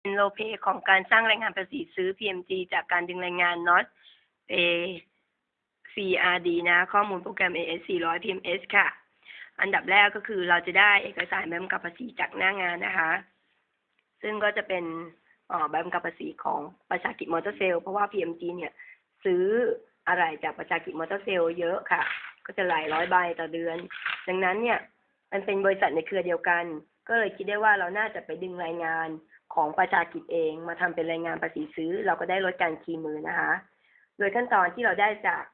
เป็นโลเพของการสร้างรายงานภาษีซื้อ PMG จากการดึงรายงาน NOT A CRD นะ ข้อมูลโปรแกรม AS 400 PMS ค่ะ อันดับแรกก็คือเราจะได้เอกสารใบกำกับภาษีจากหน้างานนะคะ ซึ่งก็จะเป็นใบกำกับภาษีของประชากิจมอเตอร์เซลเพราะว่า PMG เนี่ยซื้ออะไรจากประชากิจมอเตอร์เซลเยอะค่ะ ก็จะหลายร้อยใบต่อเดือน ดังนั้นเนี่ย มันเป็นบริษัทในเครือเดียวกัน ก็เลยคิดได้ว่าเราน่าจะไปดึงรายงานของประชากิจเอง มาทำเป็นรายงานภาษีซื้อ เราก็ได้ลดการคีย์มือนะคะ โดยขั้นตอนที่เราได้จาก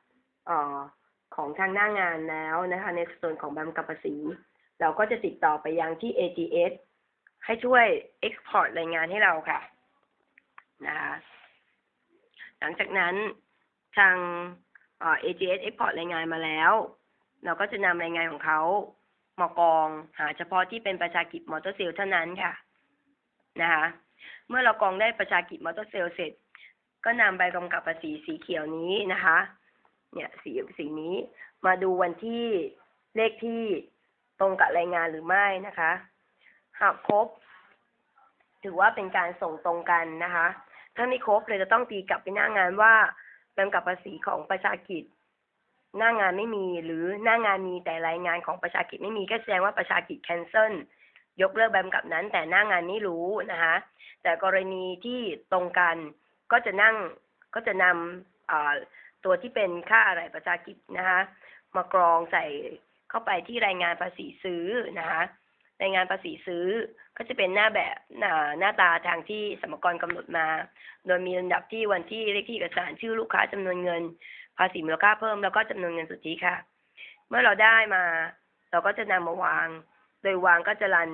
ออของทางหน้างานแล้วนะคะ ในส่วนของใบกำกับภาษี เราก็จะติดต่อไปยังที่ AGS ให้ช่วย export รายงานให้เราค่ะนะคะหลังจากนั้นทางเอ่อ AGS export รายงานมาแล้ว เราก็จะนำรายงานของเขา มากรองหาเฉพาะที่เป็นประชากิจมอเตอร์เซลเท่านั้นค่ะนะคะเมื่อเรากรองได้ประชากิจมอเตอร์เซลเสร็จ ก็นำใบกำกับภาษีสีเขียวนี้นะคะ เนี่ยสีสีนี้มาดูวันที่เลขที่ตรงกับรายงานหรือไม่นะคะ หากครบ ถือว่าเป็นการส่งตรงกันนะคะ ถ้าไม่ครบเลยจะต้องตีกลับไปหน้างานว่าใบกำกับภาษีของประชากิจ หน้างานไม่มี หรือหน้างานมีแต่รายงานของประชากิจไม่มีก็แสดงว่าประชากิจแคนเซิลยกเลิกใบกำกับนั้น แต่หน้างานไม่รู้นะคะ แต่กรณีที่ตรงกันก็จะนั่งก็จะนำตัวที่เป็นค่าอะไรประชากิจนะคะ มากรองใส่เข้าไปที่รายงานภาษีซื้อนะคะรายงานภาษีซื้อก็จะเป็นหน้าแบบหน้าหน้าตาทางที่สมกรกำหนดมา โดยมีลำดับที่วันที่เลขที่เอกสารชื่อลูกค้าจำนวนเงิน ภาษีมูลค่าเพิ่มแล้วก็จำนวนเงินสุทธิค่ะ เมื่อเราได้มา เราก็จะนำมาวาง โดยวางก็จะรัน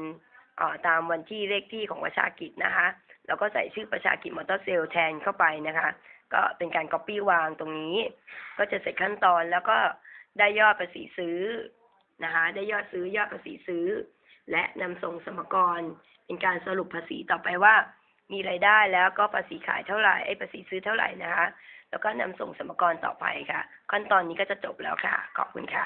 อ่อตามวันที่เลขที่ของประชากิจนะคะ แล้วก็ใส่ชื่อประชากิจมอเตอร์เซลแทนเข้าไปนะคะ ก็เป็นการ copy วางตรงนี้ ก็จะเสร็จขั้นตอนแล้วก็ได้ยอดภาษีซื้อนะคะ ได้ยอดซื้อยอดภาษีซื้อ และนำส่งสมกรเป็นการสรุปภาษีต่อไปว่า มีรายได้แล้วก็ภาษีขายเท่าไหร่ไอ้ภาษีซื้อเท่าไหร่นะคะ แล้วก็นำส่งสมกรต่อไปค่ะ ขั้นตอนนี้ก็จะจบแล้วค่ะ ขอบคุณค่ะ